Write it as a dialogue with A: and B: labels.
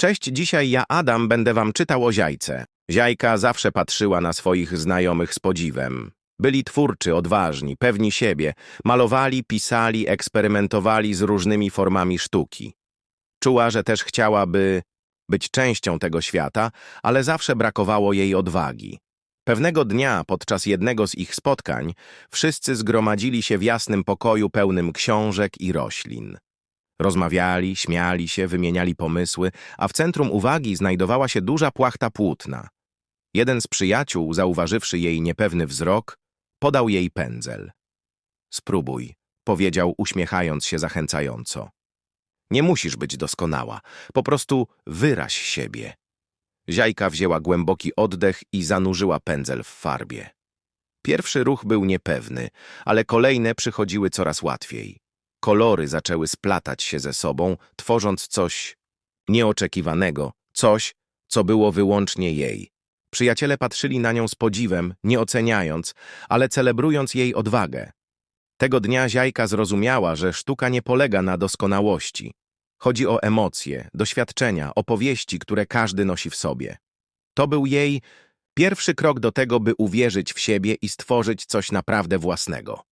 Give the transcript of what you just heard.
A: Cześć, dzisiaj ja Adam będę wam czytał o Ziajce. Ziajka zawsze patrzyła na swoich znajomych z podziwem. Byli twórczy, odważni, pewni siebie, malowali, pisali, eksperymentowali z różnymi formami sztuki. Czuła, że też chciałaby być częścią tego świata, ale zawsze brakowało jej odwagi. Pewnego dnia, podczas jednego z ich spotkań, wszyscy zgromadzili się w jasnym pokoju pełnym książek i roślin. Rozmawiali, śmiali się, wymieniali pomysły, a w centrum uwagi znajdowała się duża płachta płótna. Jeden z przyjaciół, zauważywszy jej niepewny wzrok, podał jej pędzel. Spróbuj, powiedział, uśmiechając się zachęcająco. Nie musisz być doskonała, po prostu wyraź siebie. Ziajka wzięła głęboki oddech i zanurzyła pędzel w farbie. Pierwszy ruch był niepewny, ale kolejne przychodziły coraz łatwiej. Kolory zaczęły splatać się ze sobą, tworząc coś nieoczekiwanego, coś, co było wyłącznie jej. Przyjaciele patrzyli na nią z podziwem, nie oceniając, ale celebrując jej odwagę. Tego dnia Ziajka zrozumiała, że sztuka nie polega na doskonałości. Chodzi o emocje, doświadczenia, opowieści, które każdy nosi w sobie. To był jej pierwszy krok do tego, by uwierzyć w siebie i stworzyć coś naprawdę własnego.